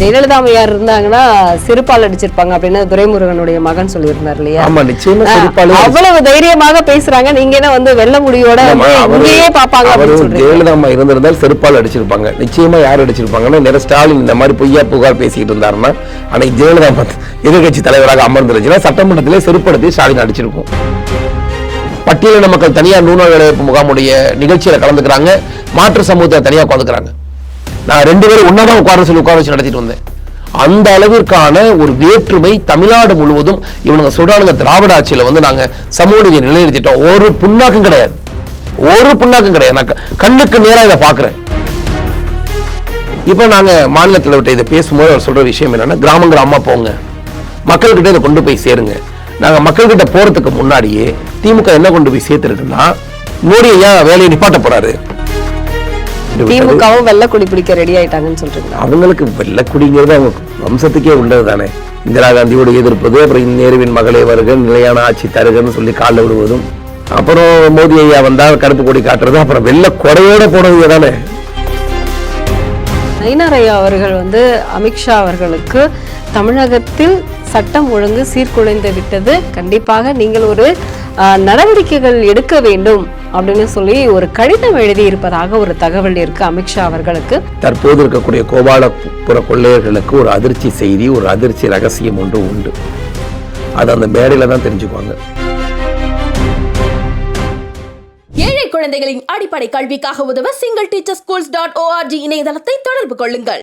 ஜெயலலிதா அம்மையார் இருந்தாங்கன்னா சிறுபால் அடிச்சிருப்பாங்க அப்படின்னு துரைமுருகனுடைய மகன் சொல்லியிருந்தார் இல்லையா? அவ்வளவு தைரியமாக பேசுறாங்க. நீங்க என்ன வந்து வெள்ள முடியோட இங்கேயே பாப்பாங்க ஜெயலலிதா அம்மா இருந்திருந்தால் செருப்பால் அடிச்சிருப்பாங்க. நிச்சயமா யார் அடிச்சிருப்பாங்கன்னா நேர ஸ்டாலின் இந்த மாதிரி பொய்யா புகார் பேசிக்கிட்டு இருந்தாருன்னா அன்னைக்கு ஜெயலலிதா அம்மா எதிர்கட்சி தலைவராக அமர்ந்துருச்சுன்னா சட்டமன்றத்திலே செருப்படுத்தி ஸ்டாலின் அடிச்சிருக்கும். பட்டியலின மக்கள் தனியார் வேலைவாய்ப்பு முகாமுடைய நிகழ்ச்சியில கலந்துக்கிறாங்க. மாற்று சமூகத்தை தனியா உட்காந்துக்கிறாங்க நான் ரெண்டு பேரும் ஒன்னாதான் உட்கார சொல்லி உட்கார வச்சு நடத்திட்டு வந்தேன். அந்த அளவிற்கான ஒரு வேற்றுமை தமிழ்நாடு முழுவதும் இவனுங்க சொல்றானுங்க திராவிட ஆட்சியில வந்து நாங்க சமூக நீதியை நிலைநிறுத்திட்டோம். ஒரு புண்ணாக்கும் கிடையாது. ஒரு புண்ணாக்கும் கிடையாது. நான் கண்ணுக்கு நேரா இதை பாக்குறேன் இப்போ நாங்க மாநிலத்தில் விட்டு இதை பேசும்போது அவர் சொல்ற விஷயம் என்னன்னா கிராமம் கிராமமா போங்க. மக்கள்கிட்ட இதை கொண்டு போய் சேருங்க. நாங்க மக்கள்கிட்ட போறதுக்கு முன்னாடியே திமுக என்ன கொண்டு போய் சேர்த்துருக்குன்னா மோடி ஐயா வேலையை நிப்பாட்ட போறாரு. திமுகவும் வெள்ள குடி பிடிக்க ரெடி ஆயிட்டாங்கன்னு சொல்றீங்களா? அவங்களுக்கு வெள்ளக்குடிங்கிறது அவங்க வம்சத்துக்கே உள்ளது தானே. இந்திரா காந்தியோடு எதிர்ப்பது அப்புறம் நேருவின் மகளே வருக நிலையான ஆட்சி தருகன்னு சொல்லி காலில் விடுவதும் அப்புறம் மோடி ஐயா வந்தா கருப்பு கொடி காட்டுறது அப்புறம் வெள்ள கொடையோட போனது தானே. ஐயா அவர்கள் வந்து அமித்ஷா அவர்களுக்கு தமிழகத்தில் சட்டம் ஒழுங்கு சீர்குலைந்து விட்டது. கண்டிப்பாக நீங்கள் ஒரு நடவடிக்கைகள் எடுக்க வேண்டும் அப்படின்னு சொல்லி ஒரு கடிதம் எழுதி இருப்பதாக ஒரு தகவல் இருக்கு அமித்ஷா அவர்களுக்கு. தற்போது இருக்கக்கூடிய கோபாலபுர கொள்ளையர்களுக்கு ஒரு அதிர்ச்சி செய்தி ஒரு அதிர்ச்சி ரகசியம் ஒன்று உண்டு. அது அந்த மேடையில தான் தெரிஞ்சுக்குவாங்க. ஏழை குழந்தைகளின் அடிப்படை கல்விக்காக உதவ single teacher schools dot ORG இணையதளத்தை தொடர்பு கொள்ளுங்கள்.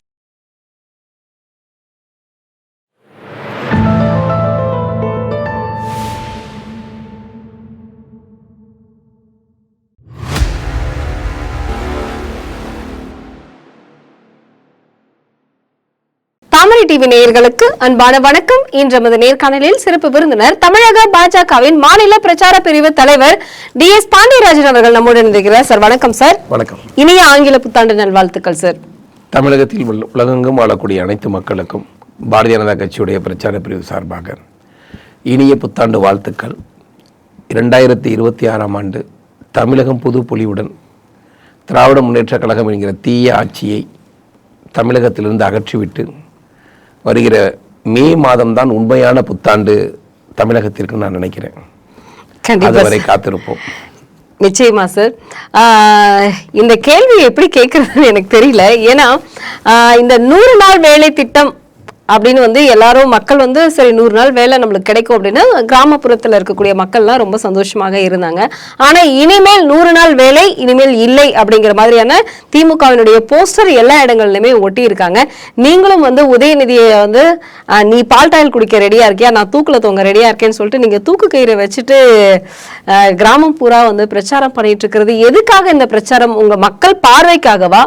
தாமரை டிவி நேயர்களுக்கு அன்பான வணக்கம். இன்று நமது நேர்காணலில் சிறப்பு விருந்தினர் தமிழக பாஜகவின் மாநில பிரச்சார பிரிவு தலைவர் டி எஸ் பாண்டியராஜன் அவர்கள் நம்முடன் இருக்கிறார் சார் வணக்கம் சார். வணக்கம். இனிய ஆங்கில புத்தாண்டு நல்வாழ்த்துக்கள் சார். தமிழகத்தில் உலகெங்கும் வாழக்கூடிய அனைத்து மக்களுக்கும் பாரதிய ஜனதா கட்சியுடைய பிரச்சார பிரிவு சார்பாக இனிய புத்தாண்டு வாழ்த்துக்கள். இரண்டாயிரத்தி இருபத்தி ஆறாம் ஆண்டு தமிழகம் புது பொலிவுடன் திராவிட முன்னேற்றக் கழகம் என்கிற தீய ஆட்சியை தமிழகத்திலிருந்து அகற்றிவிட்டு வருகிற மே மாதம்தான் உண்மையான புத்தாண்டு தமிழகத்திற்கு நான் நினைக்கிறேன். அதுவரை காத்திருப்போம். நிச்சயமா சார். ஆஹ் இந்த கேள்வி எப்படி கேட்கறதுன்னு எனக்கு தெரியல. ஏன்னா இந்த நூறு நாள் வேலை திட்டம் அப்படின்னு வந்து எல்லாரும் மக்கள் வந்து சரி நூறு நாள் வேலை நம்மளுக்கு கிடைக்கும் அப்படின்னு கிராமப்புறத்தில் இருக்கக்கூடிய மக்கள்லாம் ரொம்ப சந்தோஷமாக இருந்தாங்க. ஆனா இனிமேல் நூறு நாள் வேலை இனிமேல் இல்லை அப்படிங்கிற மாதிரியான திமுகவினுடைய போஸ்டர் எல்லா இடங்கள்லையுமே ஒட்டி இருக்காங்க. நீங்களும் வந்து உதயநிதியை வந்து நீ பால் டாயில் குடிக்க ரெடியா இருக்கியா? நான் தூக்கில் தொங்க ரெடியா இருக்கேன்னு சொல்லிட்டு நீங்க தூக்கு கயிறை வச்சுட்டு கிராமம் பூரா வந்து பிரச்சாரம் பண்ணிட்டு இருக்கிறது. எதுக்காக இந்த பிரச்சாரம்? உங்க மக்கள் பார்வைக்காகவா?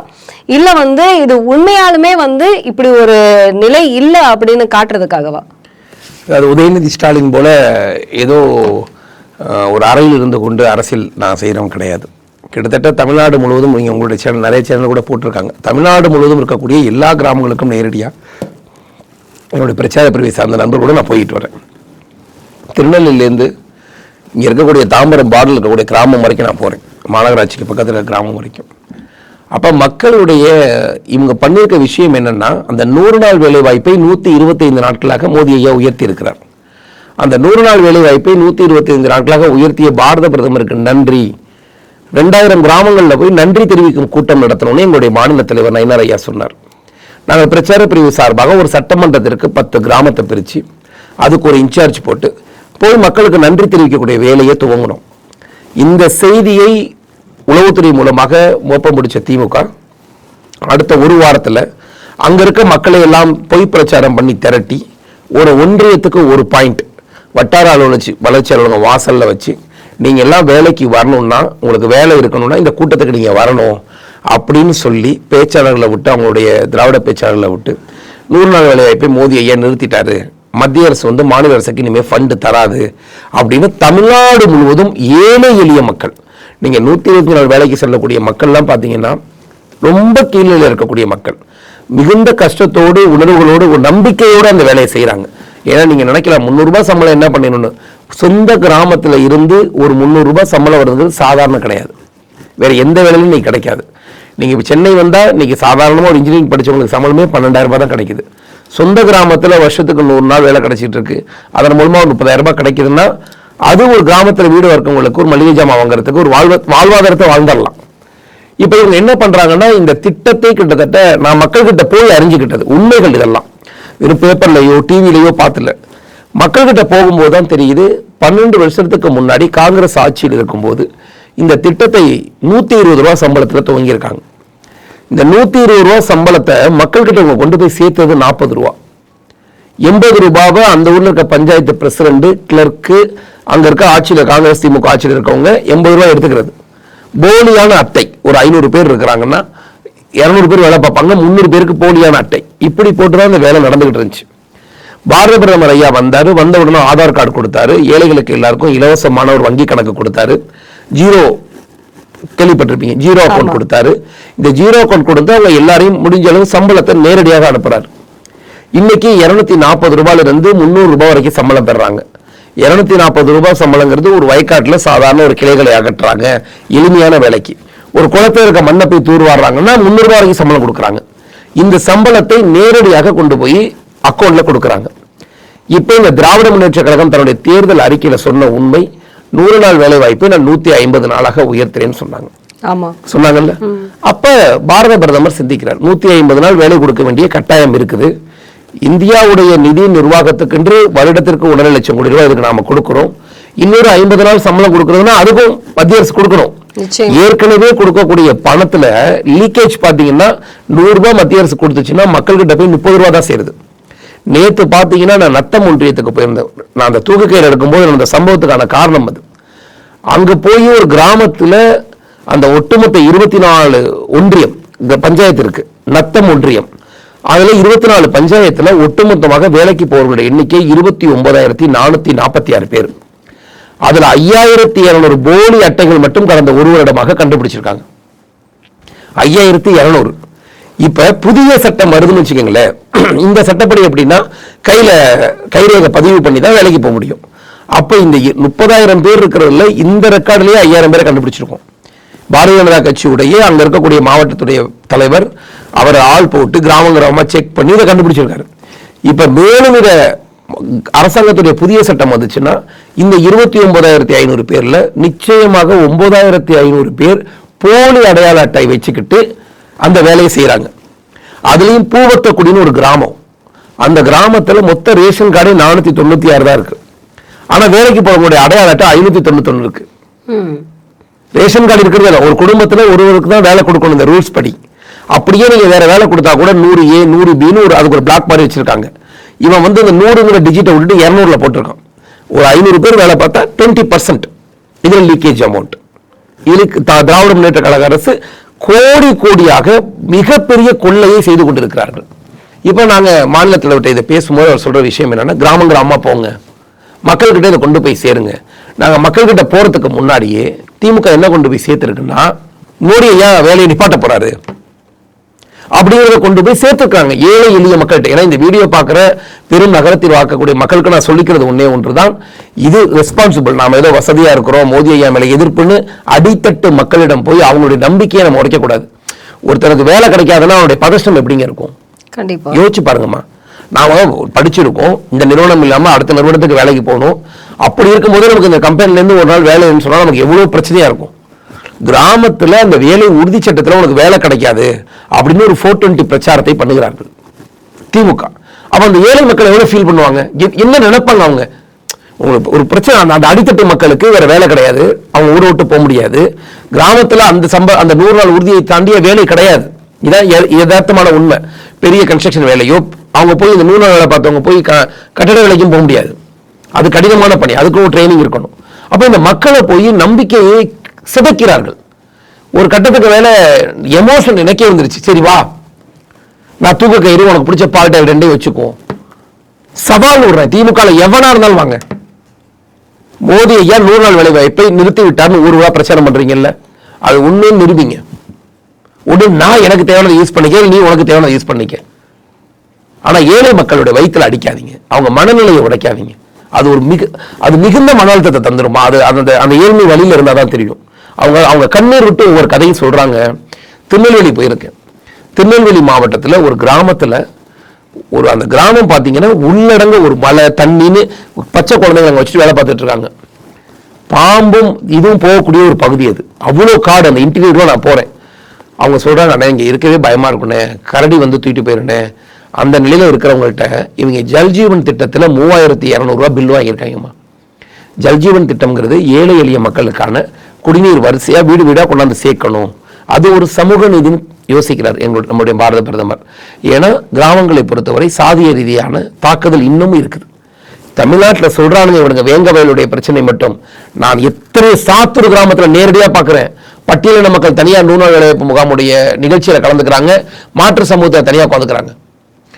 இல்ல வந்து இது உண்மையாலுமே வந்து இப்படி ஒரு நிலை இல்லை இல்லை அப்படின்னு காட்டுறதுக்காகவா? அது உதயநிதி ஸ்டாலின் போல ஏதோ ஒரு அறையில் இருந்து கொண்டு அரசியல் நான் செய்கிறவன் கிடையாது. கிட்டத்தட்ட தமிழ்நாடு முழுவதும் நீங்கள் உங்களுடைய சேனல் நிறைய சேனல் கூட போட்டிருக்காங்க. தமிழ்நாடு முழுவதும் இருக்கக்கூடிய எல்லா கிராமங்களுக்கும் நேரடியாக என்னுடைய பிரச்சார பிரிவை சார்ந்த நண்பர்களோடு நான் போயிட்டு வரேன். திருநெல்வேலியிலேருந்து இங்கே இருக்கக்கூடிய தாம்பரம் பார்டர் இருக்கக்கூடிய கிராமம் வரைக்கும் நான் போகிறேன் மாநகராட்சிக்கு பக்கத்தில் இருக்கிற கிராமம் வரைக்கும். அப்போ மக்களுடைய இவங்க பண்ணியிருக்க விஷயம் என்னென்னா அந்த நூறு நாள் வேலைவாய்ப்பை நூற்றி இருபத்தைந்து நாட்களாக மோடி ஐயா உயர்த்தி இருக்கிறார் அந்த நூறு நாள் வேலைவாய்ப்பை நூற்றி இருபத்தைந்து நாட்களாக உயர்த்திய பாரத பிரதமருக்கு நன்றி. ரெண்டாயிரம் கிராமங்களில் போய் நன்றி தெரிவிக்கும் கூட்டம் நடத்தணும்னு எங்களுடைய மாநில தலைவர் நயனார் ஐயா சொன்னார். நாங்கள் பிரச்சார பிரிவு சார்பாக ஒரு சட்டமன்றத்திற்கு பத்து கிராமத்தை பிரித்து அதுக்கு ஒரு இன்சார்ஜ் போட்டு போய் மக்களுக்கு நன்றி தெரிவிக்கக்கூடிய வேலையை துவங்கணும் இந்த செய்தியை உளவுத்துறை மூலமாக மோப்பம் முடிச்ச திமுக அடுத்த ஒரு வாரத்தில் அங்கே இருக்க மக்களை எல்லாம் பொய் பிரச்சாரம் பண்ணி திரட்டி ஒரு ஒன்றியத்துக்கு ஒரு பாயிண்ட் வட்டார அலுவலர் வளர்ச்சி அலுவலகம் வாசலில் வச்சு நீங்கள் எல்லாம் வேலைக்கு வரணும்னா உங்களுக்கு வேலை இருக்கணும்னா இந்த கூட்டத்துக்கு நீங்கள் வரணும் அப்படின்னு சொல்லி பேச்சாளர்களை விட்டு அவங்களுடைய திராவிட பேச்சாளர்களை விட்டு நூறு நாள் வேலைவாய்ப்பை மோதி ஐயா நிறுத்திட்டாரு. மத்திய அரசு வந்து மாநில அரசுக்கு இனிமேல் ஃபண்டு தராது அப்படின்னு தமிழ்நாடு முழுவதும் ஏழை எளிய மக்கள் நீங்கள் நூற்றி இருபத்தி நாலு வேலைக்கு செல்லக்கூடிய மக்கள்லாம் பார்த்தீங்கன்னா ரொம்ப கீழ்நிலையில் இருக்கக்கூடிய மக்கள். மிகுந்த கஷ்டத்தோடு உணர்வுகளோடு ஒரு நம்பிக்கையோடு அந்த வேலையை செய்கிறாங்க ஏன்னா நீங்கள் நினைக்கலாம் முந்நூறுரூபா சம்பளம் என்ன பண்ணிடணும்னு? சொந்த கிராமத்தில் இருந்து ஒரு முந்நூறுரூபா சம்பளம் வருது சாதாரண கிடையாது. வேற எந்த வேலையிலும் நீ கிடைக்காது. நீங்கள் இப்போ சென்னை வந்தால் இன்னைக்கு சாதாரணமாக ஒரு இன்ஜினியரிங் படிச்சவங்களுக்கு சம்பளமே பன்னெண்டாயிரம் ரூபாய் தான் கிடைக்குது. சொந்த கிராமத்தில் வருஷத்துக்கு நூறு நாள் வேலை கிடைச்சிட்டு இருக்கு. அதன் மூலமாக ஒரு முப்பதாயிரம் ரூபாய் கிடைக்குதுன்னா அது ஒரு கிராமத்தில் வீடு இருக்கவங்களுக்கு ஒரு மளிகை ஜாமான் வாங்குறதுக்கு ஒரு வாழ்வ வாழ்வாதாரத்தை வாழ்ந்துடலாம். இப்போ இவங்க என்ன பண்ணுறாங்கன்னா இந்த திட்டத்தை கிட்டத்தட்ட நான் மக்கள்கிட்ட போய் அறிஞ்சுக்கிட்டது உண்மைகள் இதெல்லாம். வெறும் பேப்பர்லையோ டிவிலையோ பார்த்துல. மக்கள்கிட்ட போகும்போது தான் தெரியுது பன்னெண்டு வருஷத்துக்கு முன்னாடி காங்கிரஸ் ஆட்சியில் இருக்கும்போது இந்த திட்டத்தை நூற்றி இருபது ரூபா சம்பளத்தில் துவங்கியிருக்காங்க. இந்த நூற்றி இருபது ரூபா சம்பளத்தை மக்கள்கிட்ட இவங்க கொண்டு போய் சேர்த்தது நாற்பது ரூபா. எண்பது ரூபாவை அந்த ஊர்ல இருக்க பஞ்சாயத்து பிரசிடண்ட் கிளர்க்கு அங்க இருக்க ஆட்சியில் காங்கிரஸ் திமுக ஆட்சியில் இருக்கவங்க எண்பது ரூபாய் எடுத்துக்கிறது. போலியான அட்டை ஒரு ஐநூறு பேர் இருக்கிறாங்கன்னா இரநூறு பேர் வேலை பார்ப்பாங்க முந்நூறு பேருக்கு போலியான அட்டை. இப்படி போட்டு தான் இந்த வேலை நடந்துகிட்டு இருந்துச்சு. பாரத பிரதமர் ஐயா வந்தாரு வந்த உடனே ஆதார் கார்டு கொடுத்தாரு ஏழைகளுக்கு எல்லாருக்கும் இலவசமான ஒரு வங்கி கணக்கு கொடுத்தாரு. ஜீரோ கேள்விப்பட்டிருப்பீங்க ஜீரோ அக்கௌண்ட் கொடுத்தாரு. இந்த ஜீரோ அக்கௌண்ட் கொடுத்து அவங்க எல்லாரையும் முடிஞ்ச அளவு சம்பளத்தை நேரடியாக அனுப்புறாரு. இன்னைக்கு இருநூத்தி நாற்பது ரூபாயில இருந்து முந்நூறு ரூபாய் வரைக்கும் சம்பளம் பெறாங்க. இருநூத்தி நாற்பது ரூபாய் சம்பளங்கிறது ஒரு வயக்காட்டுல சாதாரண ஒரு கிளைகளை அகற்றுறாங்க. எளிமையான வேலைக்கு. ஒரு குளத்துல இருக்க மண்ணை போய் தூர்வாடுறாங்கன்னா முந்நூறு ரூபாய் வரைக்கும் சம்பளம் கொடுக்குறாங்க. இந்த சம்பளத்தை நேரடியாக கொண்டு போய் அக்கௌண்ட்ல கொடுக்குறாங்க. இப்போ இந்த திராவிட முன்னேற்ற கழகம் தன்னுடைய தேர்தல் அறிக்கையில சொன்ன உண்மை நூறு நாள் வேலை வாய்ப்பை நான் நூத்தி ஐம்பது நாளாக உயர்த்துறேன்னு சொன்னாங்க. ஆமா. சொன்னாங்கல்ல? அப்ப பாரத பிரதமர் சிந்திக்கிறார் நூத்தி ஐம்பது நாள் வேலை கொடுக்க வேண்டிய கட்டாயம் இருக்குது. இந்தியாவுடைய நிதி நிர்வாகத்துக்கென்று வருடத்திற்கு ஒன்றரை லட்சம் கோடி ரூபாய் இதுக்கு நாம கொடுக்கிறோம். இன்னொரு ஐம்பது நாள் சம்பளம் கொடுக்கறதுன்னா அதுக்கும் மத்திய அரசு கொடுக்கணும். ஏற்கனவே கொடுக்கக்கூடிய பணத்துல லீக்கேஜ் பாத்தீங்கன்னா நூறு ரூபாய் மத்திய அரசு கொடுத்துச்சுன்னா மக்கள்கிட்ட போய் முப்பது ரூபாய் தான் சேருது. நேத்து பாத்தீங்கன்னா நான் நத்தம் ஒன்றியத்துக்கு போயிருந்தேன். நான் அந்த தூக்கக்கயிறு எடுக்கும்போது அந்த சம்பவத்துக்கான காரணம் அது. அங்க போய் ஒரு கிராமத்துல அந்த ஒட்டுமொத்த இருபத்தி நாலு ஒன்றியம் இந்த பஞ்சாயத்து இருக்கு நத்தம் ஒன்றியம். அதுல இருபத்தி நாலு பஞ்சாயத்துல ஒட்டுமொத்தமாக வேலைக்கு போறவங்களுடைய எண்ணிக்கை இருபத்தி ஒன்பதாயிரத்தி நானூத்தி நாற்பத்தி ஆறு பேர். அதுல ஐயாயிரத்தி இரநூறு போலி அட்டைகள் மட்டும் கடந்த ஒரு வருடமாக கண்டுபிடிச்சிருக்காங்க. ஐயாயிரத்தி இருநூறு. இப்ப புதிய சட்டம் வருதுன்னு வச்சுக்கோங்களேன். இந்த சட்டப்படி எப்படின்னா கையில கைரேகை பதிவு பண்ணி தான் வேலைக்கு போக முடியும். அப்போ இந்த முப்பதாயிரம் பேர் இருக்கிறதுல இந்த ரெக்கார்டுலயே ஐயாயிரம் பேரை கண்டுபிடிச்சிருக்கோம். பாரதிய ஜனதா கட்சியுடைய அங்க இருக்கக்கூடிய மாவட்டத்துடைய தலைவர் அவர் ஆள் போட்டு கிராம கிராமமா செக் பண்ணி இதை கண்டுபிடிச்சிருக்காரு. இப்ப மேலும் இத அரசாங்கத்துடைய புதிய சட்டம் வந்துச்சுன்னா இந்த இருபத்தி ஒன்பதாயிரத்தி ஐநூறு பேர்ல நிச்சயமாக ஒன்பதாயிரத்தி ஐநூறு பேர் போலி அடையாள அட்டை வச்சுக்கிட்டு அந்த வேலையை செய்கிறாங்க அதுலயும் பூவத்தக்குடின்னு ஒரு கிராமம். அந்த கிராமத்துல மொத்த ரேஷன் கார்டே நானூத்தி தொண்ணூத்தி ஆறு தான் இருக்கு. ஆனா வேலைக்கு போகக்கூடிய அடையாள அட்டை ஐநூத்தி தொண்ணூத்தொன்னு இருக்கு. ரேஷன் கார்டு இருக்கிறது ஒரு குடும்பத்தில் ஒருவருக்கு தான் வேலை கொடுக்கணும் இந்த ரூல்ஸ் படி. அப்படியே நீங்கள் வேறு வேலை கொடுத்தா கூட நூறு ஏ நூறு பின்னு ஒரு அதுக்கு ஒரு பிளாக் மாதிரி வச்சுருக்காங்க. இவன் வந்து இந்த நூறுங்கிற டிஜிட்டை விட்டுட்டு இரநூறுல போட்டிருக்கான். ஒரு ஐநூறு பேர் வேலை பார்த்தா டுவெண்ட்டி பர்சன்ட் இதில் லீக்கேஜ் அமௌண்ட் இதுக்கு தா- திராவிட முன்னேற்ற கழக அரசு கோடி கோடியாக மிகப்பெரிய கொள்ளையை செய்து கொண்டிருக்கிறார்கள். இப்போ நாங்கள் மாநிலத்தில் விட்டு இதை பேசும்போது அவர் சொல்கிற விஷயம் என்னென்னா கிராமம் கிராமமாக போங்க. மக்கள்கிட்ட இதை கொண்டு போய் சேருங்க. நாங்க மக்கள்கிட்ட போறதுக்கு முன்னாடியே திமுக என்ன கொண்டு போய் சேர்த்திருக்குன்னா மோடி ஐயா வேலையை நிப்பாட்ட போறாரு. அப்படிங்கிறத கொண்டு போய் சேர்த்துருக்காங்க. ஏழை எளிய மக்கள்கிட்ட. ஏன்னா இந்த வீடியோ பார்க்குற பெரும் நகரத்தில் வாக்கக்கூடிய மக்களுக்கு நான் சொல்லிக்கிறது ஒண்ணே ஒன்றுதான். இது ரெஸ்பான்சிபிள் நாம ஏதோ வசதியா இருக்கிறோம் மோடி ஐயா மேல எதிர்ப்புன்னு அடித்தட்டு மக்களிடம் போய் அவங்களுடைய நம்பிக்கையை நம்ம உடைக்கக்கூடாது. ஒருத்தனுக்கு வேலை கிடைக்காதுன்னா அவனுடைய பதஷ்டம் எப்படிங்க இருக்கும்? கண்டிப்பா. யோசிச்சு பாருங்கம்மா. நாம் படிச்சிருக்கோம். இந்த நிறுவனம் இல்லாமல் அடுத்த நிறுவனத்துக்கு வேலைக்கு போகணும். அப்படி இருக்கும்போது நமக்கு இந்த கம்பெனிலேருந்து ஒரு நாள் வேலைன்னு சொன்னால் நமக்கு எவ்வளோ பிரச்சனையாக இருக்கும். கிராமத்தில் அந்த வேலை உறுதி சட்டத்தில் உனக்கு வேலை கிடைக்காது அப்படின்னு ஒரு ஃபோர் டுவெண்ட்டி பிரச்சாரத்தை பண்ணுகிறார்கள். திமுக. அப்போ அந்த ஏழை மக்கள் எவ்வளோ ஃபீல் பண்ணுவாங்க? என்ன நினைப்பாங்க அவங்க? உங்களுக்கு ஒரு பிரச்சனை அந்த- அந்த அடித்தட்டு மக்களுக்கு வேற வேலை கிடையாது. அவங்க ஊரை விட்டு போக முடியாது. கிராமத்தில் அந்த சம்ப அந்த நூறு நாள் உறுதியை தாண்டிய வேலை கிடையாது. இதான் யதார்த்தமான உண்மை. பெரிய கன்ஸ்ட்ரக்ஷன் வேலையோ அவங்க போய் இந்த நூறு நாள் வேலை பார்த்தவங்க போய் க- கட்டட வேலைக்கும் போக முடியாது. அது கடினமான பணி அதுக்கும் ஒரு ட்ரைனிங் இருக்கணும். அப்போ இந்த மக்களை போய் நம்பிக்கையை சிதைக்கிறார்கள். ஒரு கட்டத்துக்கு வேலை எமோஷன் எனக்கே வந்துருச்சு. சரி வா. நான் தூக்க கயிறு உனக்கு பிடிச்ச பால்ட்டை ரெண்டையும் வச்சுக்குவோம் சவால் விடுறேன். திமுக எவனா இருந்தாலும் வாங்க. மோதி ஐயா நூறு நாள் வேலை வாய்ப்பை நிறுத்தி விட்டார்னு ஊர் பிரச்சாரம் பண்றீங்கல்ல? அது உண்மையும் நிரூபிங்க. உடனே நான் எனக்கு தேவையானதை யூஸ் பண்ணிக்க நீ உனக்கு தேவையானதை யூஸ் பண்ணிக்க. ஆனால் ஏழை மக்களுடைய வயிற்றில் அடிக்காதீங்க. அவங்க மனநிலையை உடைக்காதீங்க. அது ஒரு மிக அது மிகுந்த மன அழுத்தத்தை தந்துருமா? அது அந்த அந்த ஏழ்மை வழியில் இருந்தால் தான் தெரியும். அவங்க அவங்க கண்ணீர் விட்டு ஒவ்வொரு கதையும் சொல்கிறாங்க திருநெல்வேலி போயிருக்கேன் திருநெல்வேலி மாவட்டத்தில் ஒரு கிராமத்தில் ஒரு அந்த கிராமம் பார்த்தீங்கன்னா உள்ளடங்க ஒரு மலை தண்ணின்னு பச்சை குழந்தைங்க அங்கே வச்சுட்டு வேலை பார்த்துட்டு இருக்காங்க. பாம்பும் இதுவும் போகக்கூடிய ஒரு பகுதி அது. அவ்வளோ காடு அந்த இன்டீரியரில் நான் போகிறேன் அவங்க சொல்கிறாங்க அண்ணா இங்கே இருக்கவே பயமாக இருக்குண்ணே. கரடி வந்து தூக்கிட்டு போயிருண்ணே. அந்த நிலையில் இருக்கிறவங்கள்ட்ட இவங்க ஜல்ஜீவன் திட்டத்தில் மூவாயிரத்தி இரநூறுவா பில் வாங்கியிருக்காங்கம்மா. ஜல்ஜீவன் திட்டம்ங்கிறது ஏழை எளிய மக்களுக்கான குடிநீர் வரிசையாக வீடு வீடாக கொண்டாந்து சேர்க்கணும். அது ஒரு சமூக நீதினு யோசிக்கிறார் எங்களுடைய நம்முடைய பாரத பிரதமர். ஏன்னா கிராமங்களை பொறுத்தவரை சாதிய ரீதியான தாக்குதல் இன்னமும் இருக்குது. தமிழ்நாட்டில் சொல்றானுங்க இவனுங்க வேங்க வயலுடைய பிரச்சனை மட்டும். நான் எத்தனை சாத்தூர் கிராமத்தில் நேரடியாக பார்க்குறேன் பட்டியலின மக்கள் தனியார் நூறு வேலைவாய்ப்பு முகாமுடைய நிகழ்ச்சியில் கலந்துக்கிறாங்க. மாற்று சமூகத்தை தனியாக உட்காந்துக்கிறாங்க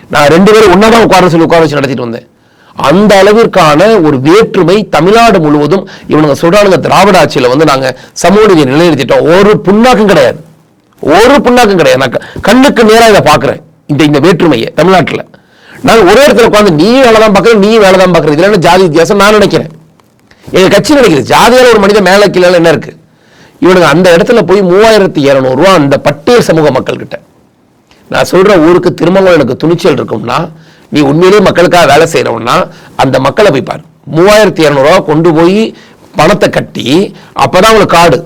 நான் ரெண்டு பேரும் ஒன்றா தான் உட்கார சொல்லி உட்கார வச்சு நடத்திட்டு வந்தேன். அந்த அளவிற்கான ஒரு வேற்றுமை தமிழ்நாடு முழுவதும் இவனுங்க சொல்றானுங்க திராவிட ஆட்சியில் வந்து நாங்கள் சமூக நீதியை நிலைநிறுத்திட்டோம். ஒரு புண்ணாக்கும் கிடையாது. ஒரு புண்ணாக்கும் கிடையாது. நான் க- கண்ணுக்கு நேராக இதை பார்க்குறேன். இந்த இந்த வேற்றுமையை தமிழ்நாட்டில். நான் ஒரே இடத்துல உட்காந்து நீ வேலை தான் பார்க்குறேன் நீ வேலை தான் பார்க்குறது இதில் என்ன ஜாதி வித்தியாசம்? நான் நினைக்கிறேன். எங்கள் கட்சி நினைக்கிறது ஜாதியால் ஒரு மனிதன் மேலே கீழே என்ன இருக்குது இவனுங்க அந்த இடத்துல போய் மூவாயிரத்தி இரநூறுவா அந்த பட்டியல் சமூக மக்கள் கிட்ட நான் சொல்ற ஊருக்கு திருமணம் எனக்கு துணிச்சல் இருக்கும்னா நீ உண்மையிலேயே மக்களுக்காக வேலை செய்யறவன்னா அந்த மக்களை போய் பாரு. மூவாயிரத்தி இரநூறுவா கொண்டு போய் பணத்தை கட்டி அப்பதான் அவங்களுக்கு காடு.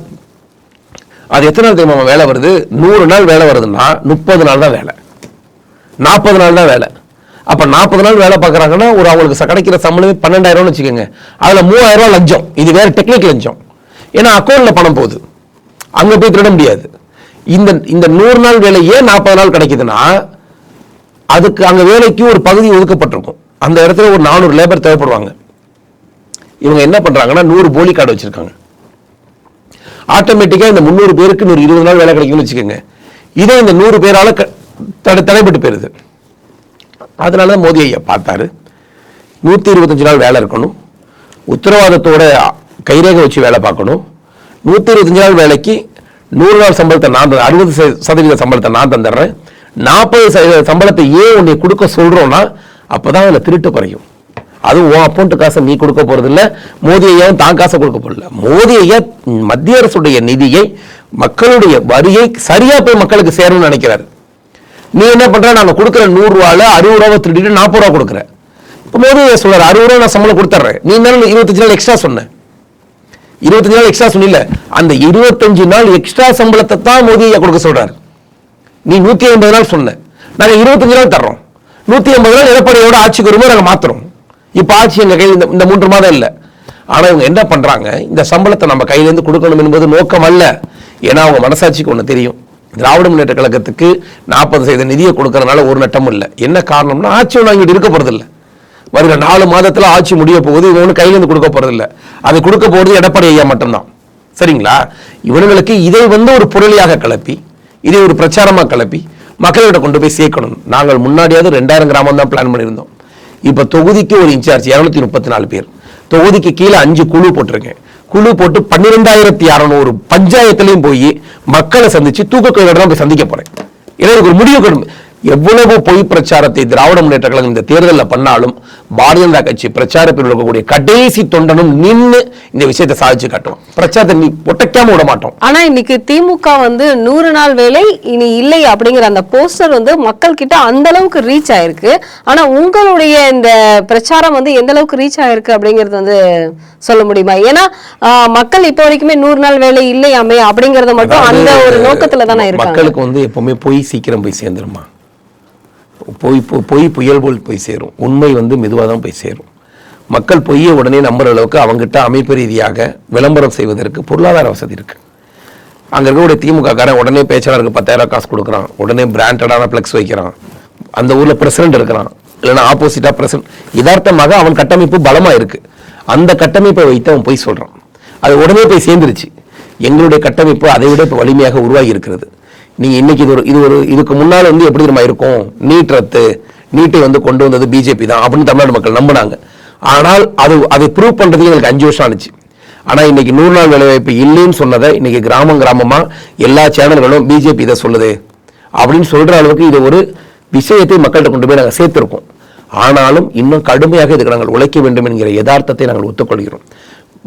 அது எத்தனை நாள் தெரியுமா வேலை வருது? நூறு நாள் வேலை வருதுன்னா முப்பது நாள் தான் வேலை. நாற்பது நாள் தான் வேலை. அப்ப நாற்பது நாள் வேலை பார்க்குறாங்கன்னா ஒரு அவங்களுக்கு கிடைக்கிற சம்பளமே பன்னெண்டாயிரம்னு வச்சுக்கோங்க. அதுல மூவாயிரம் ரூபா லஞ்சம். இது வேற டெக்னிக் லஞ்சம். ஏன்னா அக்கௌண்ட்ல பணம் போகுது. அங்க போய் திருட முடியாது. இந்த இந்த நூறு நாள் வேலை ஏன் நாற்பது நாள் கிடைக்குதுன்னா அதுக்கு அங்க வேலைக்கு ஒரு பகுதி ஒதுக்கப்பட்டிருக்கும். அந்த இடத்துல ஒரு நானூறு லேபர் தேவைப்படுவாங்க. இவங்க என்ன பண்றாங்கன்னா நூறு போலி கார்டு வச்சிருக்காங்க. ஆட்டோமேட்டிக்கா இந்த முந்நூறு பேருக்கு நூறு இருபது நாள் வேலை கிடைக்கும்னு வச்சுக்கோங்க. இதே இந்த நூறு பேரால தடை தடைப்பட்டு போயிருது. அதனால தான் மோடி ஐயா பார்த்தாரு. நூற்றி இருபத்தஞ்சு நாள் வேலை இருக்கணும். உத்தரவாதத்தோட கைரேகை வச்சு வேலை பார்க்கணும். நூற்றி இருபத்தஞ்சு நாள் வேலைக்கு நூறு நாள் சம்பளத்தை நான் தந்தேன் அறுபது சதவீத சம்பளத்தை நான் தந்துடுறேன். நாற்பது சதவீத சம்பளத்தை ஏன் உன்னை கொடுக்க சொல்கிறோன்னா அப்போ தான் அதில் திருட்டு குறையும். அதுவும் உன் அக்கௌண்ட் காசை நீ கொடுக்க போகிறதில்ல மோதியை ஏன் ஐயாவும் தான் காசை கொடுக்க போறதில்ல? மோதியை மத்திய அரசுடைய நிதியை மக்களுடைய வரியை சரியா போய் மக்களுக்கு சேரணும்னு நினைக்கிறாரு. நீ என்ன பண்ற? நாங்கள் கொடுக்குற நூறுரூவாவில் அறுபது ரூபா திருடிட்டு நாற்பது ரூபா கொடுக்குறேன் இப்போ மோதியை சொல்கிறார் அறுபது ரூபா நான் சம்பளம் கொடுத்துட்றேன். நீ தானே இருபத்தஞ்சு நாள் எக்ஸ்ட்ரா சொன்னேன் இருபத்தஞ்சு நாள் எக்ஸ்ட்ரா சொன்னில அந்த இருபத்தஞ்சு நாள் எக்ஸ்ட்ரா சம்பளத்தை தான் மோதி ஐயா கொடுக்க சொல்றாரு. நீ நூத்தி ஐம்பது நாள் சொன்ன. நாங்க இருபத்தஞ்சு நாள் தர்றோம். நூத்தி ஐம்பது நாள் எடப்பாடியோட ஆட்சிக்கு வரும்போது நாங்க மாத்துறோம். இப்ப ஆட்சி எங்க கையில் இந்த இந்த மூன்று மாதம் இல்ல. ஆனா இவங்க என்ன பண்றாங்க? இந்த சம்பளத்தை நம்ம கையில இருந்து கொடுக்கணும் என்பது நோக்கம் அல்ல. ஏன்னா அவங்க மனசாட்சிக்கு ஒண்ணு தெரியும். திராவிட முன்னேற்ற கழகத்துக்கு நாற்பது சதவீத நிதியை கொடுக்கறதுனால ஒரு நட்டமும் இல்லை. என்ன காரணம்னா ஆட்சி ஒன்று அங்கிட்டு இருக்க போறது வருகிற நாலு மாதத்துல ஆட்சி முடிய போகுது இவன் ஒன்று கையில இருந்து கொடுக்க போறது அது கொடுக்க போகிறது எடப்பாடி ஐயா மட்டும்தான். சரிங்களா? இவனுங்களுக்கு இதை வந்து ஒரு புரளியாக கிளப்பி இதை ஒரு பிரச்சாரமா கிளப்பி மக்கள்கிட்ட கொண்டு போய் சேர்க்கணும். நாங்கள் முன்னாடியாவது ரெண்டாயிரம் கிராமம் தான் பிளான் பண்ணியிருந்தோம். இப்ப தொகுதிக்கு ஒரு இன்சார்ஜ் இரநூத்தி முப்பத்தி நாலு பேர். தொகுதிக்கு கீழே அஞ்சு குழு போட்டிருக்கேன். குழு போட்டு பன்னிரெண்டாயிரத்தி அறநூறு பஞ்சாயத்துலயும் போய் மக்களை சந்திச்சு தூக்கக்கோயிலோட போய் சந்திக்க போகிறேன் ஏன்னா ஒரு முடிவு எவ்வளவு பொய் பிரச்சாரத்தை திராவிட முன்னேற்ற கழகம் இந்த தேர்தலில் பண்ணாலும் பாரதிய ஜனதா கட்சி பிரச்சார பிரிவில் இருக்கக்கூடிய கடைசி தொண்டனும் நின்னு இந்த விஷயத்தை சாதிச்சு காட்டுவோம் பிரச்சாரத்தை நீ ஒட்டைக்காம விட மாட்டோம். ஆனா இன்னைக்கு திமுக வந்து நூறு நாள் வேலை இனி இல்லை அப்படிங்கிற அந்த போஸ்டர் வந்து மக்கள் கிட்ட அந்த அளவுக்கு ரீச் ஆயிருக்கு. ஆனா உங்களுடைய இந்த பிரச்சாரம் வந்து எந்த அளவுக்கு ரீச் ஆயிருக்கு அப்படிங்கறது வந்து சொல்ல முடியுமா? ஏன்னா மக்கள் இப்போ வரைக்குமே நூறு நாள் வேலை இல்லையாமே அப்படிங்கறத மட்டும் அந்த ஒரு நோக்கத்துல தானே இருக்காங்க. மக்களுக்கு வந்து எப்பவுமே பொய் சீக்கிரம் போய் சேர்ந்துருமா? பொய் பொய் புயல் போல் போய் சேரும். உண்மை வந்து மெதுவாக தான் போய் சேரும். மக்கள் பொய்யை உடனே நம்புற அளவுக்கு அவங்ககிட்ட அமைப்பு ரீதியாக விளம்பரம் செய்வதற்கு பொருளாதார வசதி இருக்குது அங்கே இருக்கக்கூடிய திமுக காரன் உடனே பேச்சாளருக்கு பத்தாயிரம் காசு கொடுக்குறான். உடனே பிராண்டடான ஃப்ளெக்ஸ் வைக்கிறான். அந்த ஊரில் பிரசிடென்ட் இருக்கிறான். இல்லைன்னா ஆப்போசிட்டாக பிரசிடென்ட் யதார்த்தமாக அவன் கட்டமைப்பு பலமாக இருக்கு. அந்த கட்டமைப்பை வைத்து அவன் போய் சொல்கிறான் அது உடனே போய் சேர்ந்துருச்சு. எங்களுடைய கட்டமைப்பு அதை விட இப்போ வலிமையாக உருவாகி இருக்கிறது. நீங்கள் இன்றைக்கி இது ஒரு இது ஒரு இதுக்கு முன்னால் வந்து எப்படி நம்ம இருக்கும்? நீட் ரத்து. நீட்டை வந்து கொண்டு வந்தது பிஜேபி தான் அப்படின்னு தமிழ்நாடு மக்கள் நம்பினாங்க. ஆனால் அது அதை ப்ரூவ் பண்ணுறதுக்கு எங்களுக்கு அஞ்சு வருஷம் ஆனிச்சு. ஆனால் இன்னைக்கு நூறு நாள் வேலைவாய்ப்பு இல்லைன்னு சொன்னதை இன்றைக்கி கிராமம் கிராமமாக எல்லா சேனல்களும் பிஜேபி இதை சொல்லுது. அப்படின்னு சொல்கிற அளவுக்கு இது ஒரு விஷயத்தை மக்கள்கிட்ட கொண்டு போய் நாங்கள் சேர்த்துருக்கோம். ஆனாலும் இன்னும் கடுமையாக இதுக்கு நாங்கள் உழைக்க வேண்டும் என்கிற யதார்த்தத்தை நாங்கள் ஒத்துக்கொள்கிறோம்.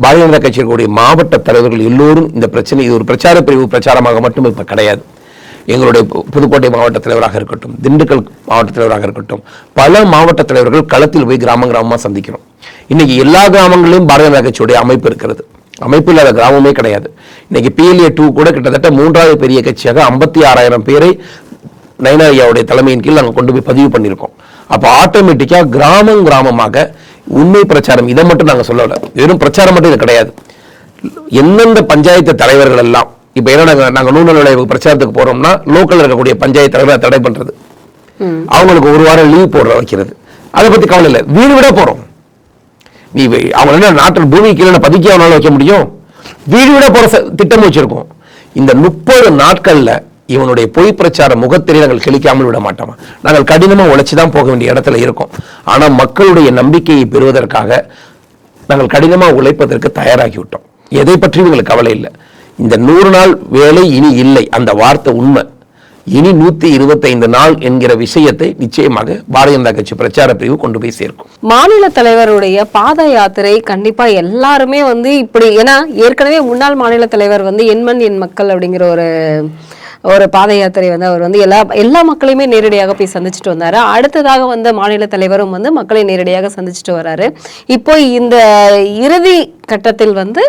பாரதிய ஜனதா கட்சியினுடைய மாவட்ட தலைவர்கள் எல்லோரும் இந்த பிரச்சனை இது ஒரு பிரச்சார பிரிவு பிரச்சாரமாக மட்டும் இப்போ கிடையாது. எங்களுடைய புதுக்கோட்டை மாவட்ட தலைவராக இருக்கட்டும் திண்டுக்கல் மாவட்ட தலைவராக இருக்கட்டும் பல மாவட்ட தலைவர்கள் களத்தில் போய் கிராம கிராமமாக சந்திக்கிறோம். இன்னைக்கு எல்லா கிராமங்களிலும் பாரதிய ஜனதா கட்சியுடைய அமைப்பு இருக்கிறது. அமைப்பு இல்லாத கிராமமே கிடையாது. இன்னைக்கு பிஎல்ஏ டூ கூட கிட்டத்தட்ட மூன்றாவது பெரிய கட்சியாக ஐம்பத்தி ஆறாயிரம் பேரை நயனாரியாவுடைய தலைமையின் கீழ் நாங்கள் கொண்டு போய் பதிவு பண்ணியிருக்கோம். அப்போ ஆட்டோமேட்டிக்காக கிராமம் கிராமமாக உண்மை பிரச்சாரம் இதை மட்டும் நாங்கள் சொல்லலை. வெறும் பிரச்சாரம் மட்டும் இது கிடையாது. எந்தெந்த பஞ்சாயத்து தலைவர்கள் எல்லாம் இப்போ என்ன நாங்கள் நாங்கள் நூல் நிலைய பிரச்சாரத்துக்கு போறோம்னா லோக்கல்ல இருக்கக்கூடிய பஞ்சாயத்து தலைவரை தடை பண்றது. அவங்களுக்கு ஒரு வாரம் லீவ் போடுற வைக்கிறது. அதை பத்தி கவலை இல்லை. வீடு விட போறோம். நீ அவங்க என்ன நாட்டில் பூமி கீழே பதுக்கி அவனால வைக்க முடியும்? வீடு விட போற ச- திட்டம் வச்சிருக்கோம். இந்த முப்பது நாட்கள்ல இவனுடைய பொய் பிரச்சார முகத்திரை நாங்கள் கிழிக்காமல் விட மாட்டோமா? நாங்கள் கடினமா உழைச்சி தான் போக வேண்டிய இடத்துல இருக்கோம். ஆனா மக்களுடைய நம்பிக்கையை பெறுவதற்காக நாங்கள் கடினமா உழைப்பதற்கு தயாராகி விட்டோம் எதை பற்றியும் எங்களுக்கு கவலை இல்லை. இந்த நூறு நாள் வேலை இனி இல்லை அந்த வார்த்தை உண்மை. இனி நூத்தி இருபத்தைந்து நாள் என்கிற விஷயத்தை நிச்சயமாக பாரதிய ஜனதா கட்சி பிரச்சார பிரிவு கொண்டு போய் சேர்க்கும். மாநில தலைவருடைய பாத யாத்திரை கண்டிப்பா எல்லாருமே வந்து இப்படி ஏன்னா ஏற்கனவே முன்னாள் மாநில தலைவர் வந்து எண்மண் என் மக்கள் அப்படிங்கிற ஒரு ஒரு பாத யாத்திரை வந்து அவர் வந்து எல்லா எல்லா மக்களையுமே நேரடியாக போய் சந்திச்சுட்டு வந்தார். அடுத்ததாக வந்த மாநில தலைவரும் வந்து மக்களை நேரடியாக சந்திச்சுட்டு வராரு. இப்போ இந்த இறுதி கட்டத்தில் வந்து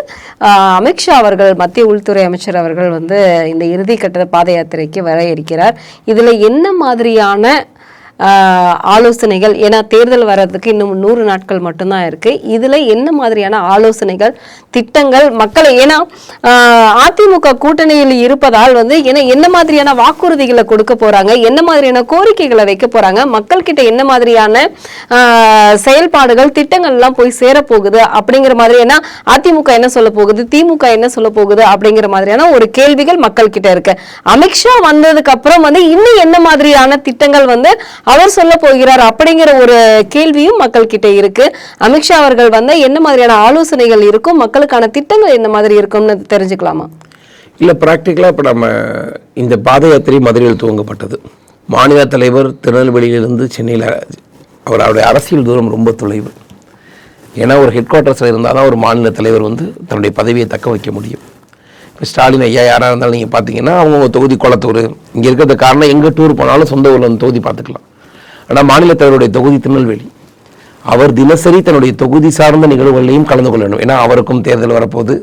அமித்ஷா அவர்கள் மத்திய உள்துறை அமைச்சர் அவர்கள் வந்து இந்த இறுதி கட்ட பாத யாத்திரைக்கு வர இருக்கிறார். இதில் என்ன மாதிரியான ஆலோசனைகள் ஏன்னா தேர்தல் வர்றதுக்கு இன்னும் நூறு நாட்கள் மட்டும்தான் இருக்கு. இதுல என்ன மாதிரியான ஆலோசனைகள் திட்டங்கள் மக்களை ஏன்னா அதிமுக கூட்டணியில் இருப்பதால் வந்து ஏன்னா என்ன மாதிரியான வாக்குறுதிகளை கொடுக்க போறாங்க என்ன மாதிரியான கோரிக்கைகளை வைக்க போறாங்க மக்கள் கிட்ட என்ன மாதிரியான செயல்பாடுகள் திட்டங்கள் எல்லாம் போய் சேரப்போகுது போகுது அப்படிங்கிற மாதிரி ஏன்னா அதிமுக என்ன சொல்ல போகுது திமுக என்ன சொல்ல போகுது அப்படிங்கிற மாதிரியான ஒரு கேள்விகள் மக்கள் கிட்ட இருக்கு. அமித்ஷா வந்ததுக்கு அப்புறம் வந்து இன்னும் என்ன மாதிரியான திட்டங்கள் வந்து அவர் சொல்ல போகிறார் அப்படிங்கிற ஒரு கேள்வியும் மக்கள் கிட்ட இருக்கு. அமித்ஷா அவர்கள் வந்து என்ன மாதிரியான ஆலோசனைகள் இருக்கும்? மக்களுக்கான திட்டங்கள் என்ன மாதிரி இருக்கும்னு தெரிஞ்சுக்கலாமா? இல்லை ப்ராக்டிக்கலாக இப்போ நம்ம இந்த பாத யாத்திரை மதுரையில் துவங்கப்பட்டது. மாநில தலைவர் திருநெல்வேலியிலிருந்து சென்னையில் அவர் அவருடைய அரசியல் தூரம் ரொம்ப தொலைவு. ஏன்னா ஒரு ஹெட் குவார்ட்டர்ஸில் இருந்தால் தான் ஒரு மாநில தலைவர் வந்து தன்னுடைய பதவியை தக்க வைக்க முடியும். இப்போ ஸ்டாலின் ஐயா யாராக இருந்தாலும் நீங்கள் பார்த்தீங்கன்னா அவங்க தொகுதி குளத்தூர். இங்கே இருக்கிறது காரணம் எங்கே டூர் போனாலும் சொந்த ஊரில் வந்து தொகுதி பார்த்துக்கலாம். ஆனால் மாநில தலைவருடைய தொகுதி திருநெல்வேலி. அவர் தினசரி தன்னுடைய தொகுதி சார்ந்த நிகழ்வுகளையும் கலந்து கொள்ளணும். ஏன்னா அவருக்கும் தேர்தல் வரப்போகுது.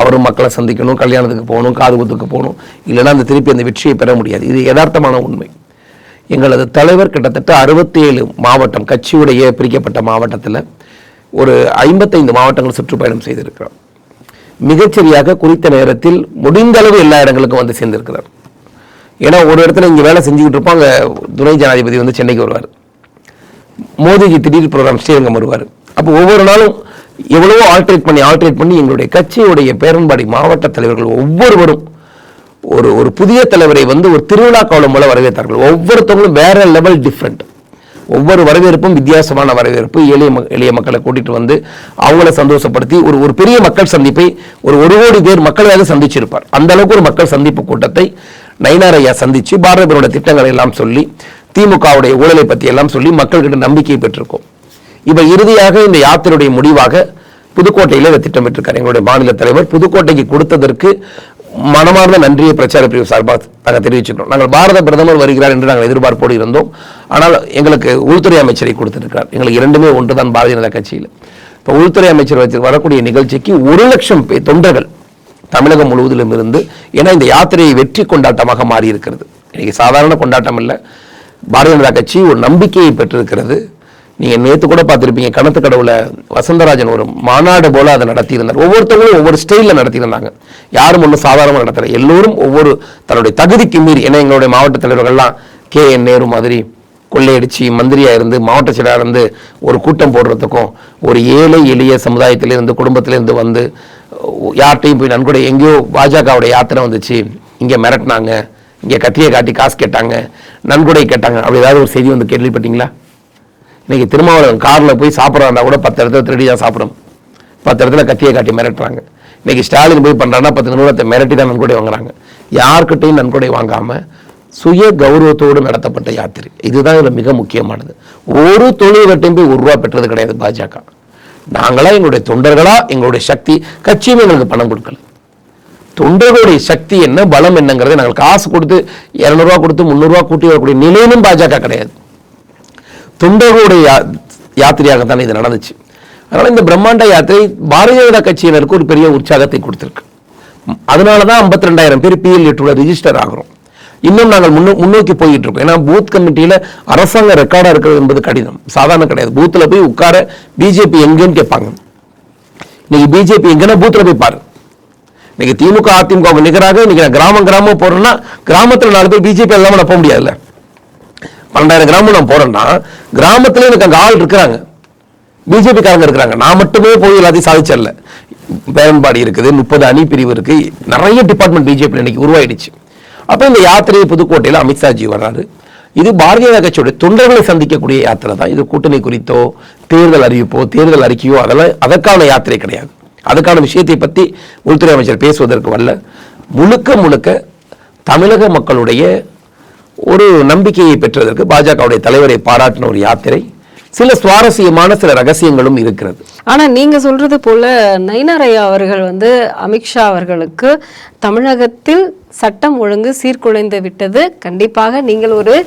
அவரும் மக்களை சந்திக்கணும் கல்யாணத்துக்கு போகணும் காது குத்துக்கு போகணும். இல்லைன்னா அந்த திருப்பி அந்த வெற்றியை பெற முடியாது. இது யதார்த்தமான உண்மை. எங்களது தலைவர் கிட்டத்தட்ட அறுபத்தி ஏழு மாவட்டம் கட்சியுடைய பிரிக்கப்பட்ட மாவட்டத்தில் ஒரு ஐம்பத்தைந்து மாவட்டங்கள் சுற்றுப்பயணம் செய்திருக்கிறார். மிகச்சரியாக குறித்த நேரத்தில் முடிந்தளவு எல்லா இடங்களுக்கும் வந்து சேர்ந்திருக்கிறார். ஏன்னா ஒரு இடத்துல இங்கே வேலை செஞ்சுக்கிட்டு இருப்போம் அங்கே துணை ஜனாதிபதி வந்து சென்னைக்கு வருவார். மோதிஜி திடீர் ப்ரோக்ராம் ஸ்ரீரங்கம் வருவார். அப்போ ஒவ்வொரு நாளும் எவ்வளவோ ஆல்ட்ரேட் பண்ணி ஆல்ட்ரேட் பண்ணி எங்களுடைய கட்சியுடைய பேரன்பாடி மாவட்ட தலைவர்கள் ஒவ்வொருவரும் ஒரு ஒரு புதிய தலைவரை வந்து ஒரு திருவிழா காலம் போல வரவேற்றார்கள். ஒவ்வொருத்தவங்களும் வேற லெவல் டிஃப்ரெண்ட் ஒவ்வொரு வரவேற்பும் வித்தியாசமான வரவேற்பு. எளிய எளிய மக்களை கூட்டிட்டு வந்து அவங்கள சந்தோஷப்படுத்தி ஒரு ஒரு பெரிய மக்கள் சந்திப்பை ஒரு ஒரு கோடி பேர் மக்களாக சந்திச்சிருப்பார். அந்த அளவுக்கு ஒரு மக்கள் சந்திப்பு கூட்டத்தை நயினாரையா சந்திச்சு பாரதியரோட திட்டங்களை எல்லாம் சொல்லி திமுகவுடைய ஊழலை பற்றி எல்லாம் சொல்லி மக்கள்கிட்ட நம்பிக்கையை பெற்றிருக்கோம். இவை இறுதியாக இந்த யாத்திரையுடைய முடிவாக புதுக்கோட்டையில் இதை திட்டமிட்டிருக்கார் எங்களுடைய மாநில தலைவர் புதுக்கோட்டைக்கு கொடுத்ததற்கு மனமார்ந்த நன்றியை பிரச்சார பிரிவு சார்பாக நாங்கள் தெரிவிச்சுக்கிறோம். நாங்கள் பாரத பிரதமர் வருகிறார் என்று நாங்கள் எதிர்பார்ப்போடு இருந்தோம். ஆனால் எங்களுக்கு உள்துறை அமைச்சரை கொடுத்திருக்கிறார். எங்களுக்கு இரண்டுமே ஒன்று தான் பாரதிய ஜனதா கட்சியில். இப்போ உள்துறை அமைச்சர் வரக்கூடிய நிகழ்ச்சிக்கு ஒரு லட்சம் தொண்டர்கள் தமிழகம் முழுவதிலும் இருந்து. ஏன்னா இந்த யாத்திரையை வெற்றி கொண்டாட்டமாக மாறி இருக்கிறது இன்றைக்கி சாதாரண கொண்டாட்டம் இல்லை பாரதிய ஜனதா கட்சி ஒரு நம்பிக்கையை பெற்றிருக்கிறது. நீங்கள் நேற்று கூட பார்த்துருப்பீங்க கணத்து கடவுள வசந்தராஜன் ஒரு மாநாடு போல் அதை நடத்தியிருந்தார். ஒவ்வொருத்தவங்களும் ஒவ்வொரு ஸ்டைலில் நடத்தியிருந்தாங்க. யாரும் ஒன்றும் சாதாரணமாக நடத்தலை. எல்லோரும் ஒவ்வொரு தன்னுடைய தகுதிக்கு மீறி ஏன்னா எங்களுடைய மாவட்ட தலைவர்கள்லாம் கே. என். நேரு மாதிரி கொள்ளையடிச்சு மந்திரியாக இருந்து மாவட்ட செயலாளர் இருந்து ஒரு கூட்டம் போடுறதுக்கும் ஒரு ஏழை எளிய சமுதாயத்திலிருந்து குடும்பத்திலேருந்து வந்து யார்கிட்டையும் போய் நன்கொடை எங்கேயோ பாஜகவுடைய யாத்திரை வந்துச்சு. இங்கே மிரட்டினாங்க. இங்கே கத்தியை காட்டி காசு கேட்டாங்க. நன்கொடை கேட்டாங்க. அப்படி ஏதாவது ஒரு செய்தி வந்து கேள்விப்பட்டீங்களா? இன்றைக்கி திருமாவளவன் காரில் போய் சாப்பிட்றாருந்தா கூட பத்து இடத்துல திருடி தான் சாப்பிடும். பத்து இடத்துல கத்தியை காட்டி மிரட்டுறாங்க. இன்றைக்கி ஸ்டாலின் போய் பண்ணுறாங்கன்னா பத்து நிறுவனத்தை மிரட்டி தான் நன்கொடை வாங்குறாங்க. யார்கிட்டையும் நன்கொடை வாங்காமல் சுய கௌரவத்தோடு நடத்தப்பட்ட யாத்திரை. இதுதான் இதில் மிக முக்கியமானது. ஒரு தொழில்கட்டையும் போய் ஒரு ரூபா பெற்றது கிடையாது பாஜக. நாங்களா எங்களுடைய தொண்டர்களா? எங்களுடைய சக்தி. கட்சியும் எங்களுக்கு பணம் கொடுக்கல. தொண்டர்களுடைய சக்தி என்ன பலம் என்னங்கிறத நாங்கள் காசு கொடுத்து இரநூறுவா கொடுத்து முந்நூறுரூவா கூட்டி வரக்கூடிய நிலையிலும் பாஜக கிடையாது. தொண்டர்களுடைய யா- யாத்திரையாகத்தான் இது நடந்துச்சு. அதனால் இந்த பிரம்மாண்ட யாத்திரை பாரதிய ஜனதா கட்சியினருக்கு ஒரு பெரிய உற்சாகத்தை கொடுத்துருக்கு. அதனால தான் ஐம்பத்தி ரெண்டாயிரம் பேர் பிஎல்ஏட்டோட ரிஜிஸ்டர் ஆகிறோம். இன்னும் நாங்கள் முன்னோ முன்னோக்கி போயிட்டு இருக்கோம் ஏன்னா பூத் கமிட்டியில அரசாங்க ரெக்கார்டாக இருக்கிறது என்பது கடினம். சாதாரண கிடையாது. பூத்துல போய் உட்கார பிஜேபி எங்கேன்னு கேட்பாங்க. இன்னைக்கு பிஜேபி எங்கன்னா பூத்துல போய் பாரு. இன்னைக்கு திமுக அதிமுக அவங்க நிகராக இன்னைக்கு நான் கிராமம் கிராமம் போறேன்னா கிராமத்தில் நாலு பேர் பிஜேபி இல்லாமல் நான் போக முடியாதுல்ல. பன்னெண்டாயிரம் கிராமம் நான் போறேன்னா கிராமத்தில் எனக்கு அங்கே ஆள் இருக்கிறாங்க. பிஜேபி காரங்க இருக்கிறாங்க. நான் மட்டுமே போய் எல்லாத்தையும் சாதிச்சிடல பேரன்பாடி இருக்குது முப்பது அணி பிரிவு இருக்குது நிறைய டிபார்ட்மெண்ட் பிஜேபி இன்னைக்கு உருவாயிடுச்சு. அப்போ இந்த யாத்திரை அமித்ஷா அமித்ஷாஜி வர்றாரு. இது பாரதிய ஜனதா கட்சியோட தொண்டர்களை சந்திக்கக்கூடிய யாத்திரை தான். இது கூட்டணி குறித்தோ தேர்தல் அறிவிப்போ தேர்தல் அறிக்கையோ அதெல்லாம் அதற்கான யாத்திரை கிடையாது. அதுக்கான விஷயத்தை பற்றி உள்துறை அமைச்சர் பேசுவதற்கு வரல. முழுக்க முழுக்க தமிழக மக்களுடைய ஒரு நம்பிக்கையை பெற்றதற்கு பாஜகவுடைய தலைவரை பாராட்டின ஒரு யாத்திரை. சில சுவாரஸ்யமான சில ரகசியங்களும் இருக்கிறது. ஆனா நீங்க சொல்றது போல நயினாரையா அவர்கள் வந்து அமித்ஷா அவர்களுக்கு தமிழகத்தில் சட்டம் ஒழுங்கு சீர்குலைந்து விட்டது. கண்டிப்பாக நீங்கள் ஒரு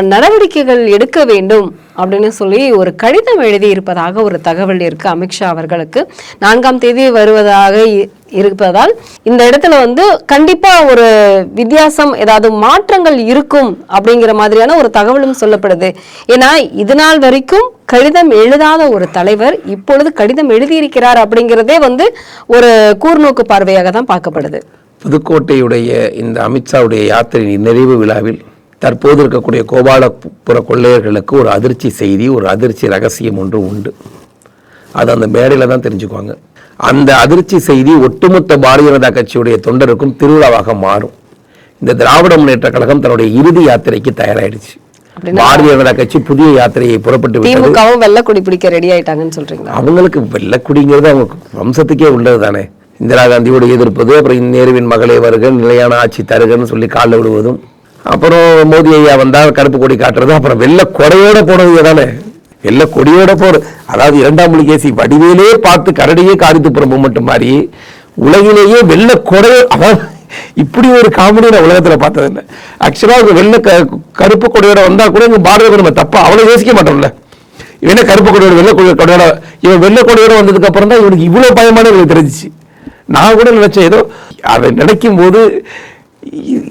நடவடிக்கைகள் எடுக்க வேண்டும் அப்படின்னு சொல்லி ஒரு கடிதம் எழுதி இருப்பதாக ஒரு தகவல் இருக்கு அமித்ஷா அவர்களுக்கு. நான்காம் தேதி வருவதாக இ- இருப்பதால் இந்த இடத்துல வந்து கண்டிப்பா ஒரு வித்தியாசம் ஏதாவது மாற்றங்கள் இருக்கும் அப்படிங்கிற மாதிரியான ஒரு தகவலும் சொல்லப்படுது. ஏன்னா இது நாள் வரைக்கும் கடிதம் எழுதாத ஒரு தலைவர் இப்பொழுது கடிதம் எழுதியிருக்கிறார் அப்படிங்கிறதே வந்து ஒரு கூர்நோக்கு பார்வையாக தான் பார்க்கப்படுது. புதுக்கோட்டையுடைய இந்த அமித்ஷாவுடைய யாத்திரை நிறைவு விழாவில் தற்போது இருக்கக்கூடிய கோபாலபுர கொள்ளையர்களுக்கு ஒரு அதிர்ச்சி செய்தி ஒரு அதிர்ச்சி ரகசியம் ஒன்று உண்டு. அது அந்த மேடையில் தான் தெரிஞ்சுக்குவாங்க. அந்த அதிர்ச்சி செய்தி ஒட்டுமொத்த பாரதிய ஜனதா கட்சியுடைய தொண்டருக்கும் திருவிழாவாக மாறும். இந்த திராவிட முன்னேற்ற கழகம் தன்னுடைய இறுதி யாத்திரைக்கு தயாராயிடுச்சு. பாரதிய ஜனதா கட்சி புதிய யாத்திரையை புறப்பட்டு திமுகவும் வெள்ளக்குடி பிடிக்க ரெடி ஆயிட்டாங்கன்னு சொல்றீங்களா? அவங்களுக்கு வெள்ளக்குடிங்கிறது அவங்க வம்சத்துக்கே உள்ளது தானே இந்திரா காந்தியோடு எதிர்ப்பது அப்புறம் நேருவின் மகளே வருகள் நிலையான ஆட்சி தருகன்னு சொல்லி காலில் விடுவதும் அப்புறம் மோடி ஐயா வந்தால் கருப்பு கொடி காட்டுறது அப்புறம் வெள்ள கொடையோட போனது தானே வெள்ள கொடியோட போற அதாவது இரண்டாம் மொழிகேசி வடிவேலே பார்த்து கரடியே காரித்து புறம் மட்டும் மாதிரி உலகிலேயே வெள்ள கொடையோ அதாவது இப்படி ஒரு காமெடி நான் உலகத்தில் பார்த்ததில்லை ஆக்சுவலாக அவங்க வெள்ள க- கருப்பு கொடையோட வந்தால் கூட இங்கே பாரத நம்ம தப்பாக அவ்வளோ யோசிக்க மாட்டோம்ல. இவனே கருப்பு கொடியோட வெள்ளை கொடையோட இவன் வெள்ளை கொடியோட வந்ததுக்கு அப்புறம் தான் இவனுக்கு இவ்வளோ பயமான எனக்கு தெரிஞ்சிச்சு. நான் கூட நினைச்சேன் ஏதோ அதை நினைக்கும் போது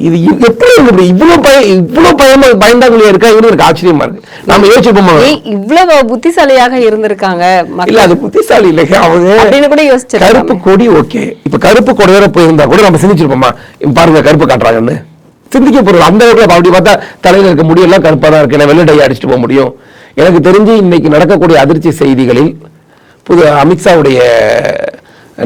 இது எப்படி இருக்கு இவ்வளவு பய இவ்வளவு பயமா பயந்தாங்குழியா இருக்கா? இவனு எனக்கு ஆச்சரியமா இருக்கு. நாம யோசிச்சிருப்போமா ஏய், இவ்வளவு புத்திசாலியாக இருந்திருக்காங்க இல்ல அது புத்திசாலி இல்லைங்க அவங்க கூட யோசிச்சிருக்காங்க. கருப்பு கொடி ஓகே. இப்ப கருப்பு கொடியோட போயிருந்தா கூட நம்ம சிந்திச்சிருப்போமா? பாருங்க கருப்பு காட்டுறாங்கன்னு. சிந்திக்க போறது அந்த அளவுக்கு அப்படி பார்த்தா தலையில இருக்க முடியெல்லாம் கருப்பா தான் இருக்கு. நான் வெள்ளை டை அடிச்சுட்டு போக முடியும்? எனக்கு தெரிஞ்சு இன்னைக்கு நடக்கக்கூடிய அதிர்ச்சி செய்திகளில் புது அமித்ஷாவுடைய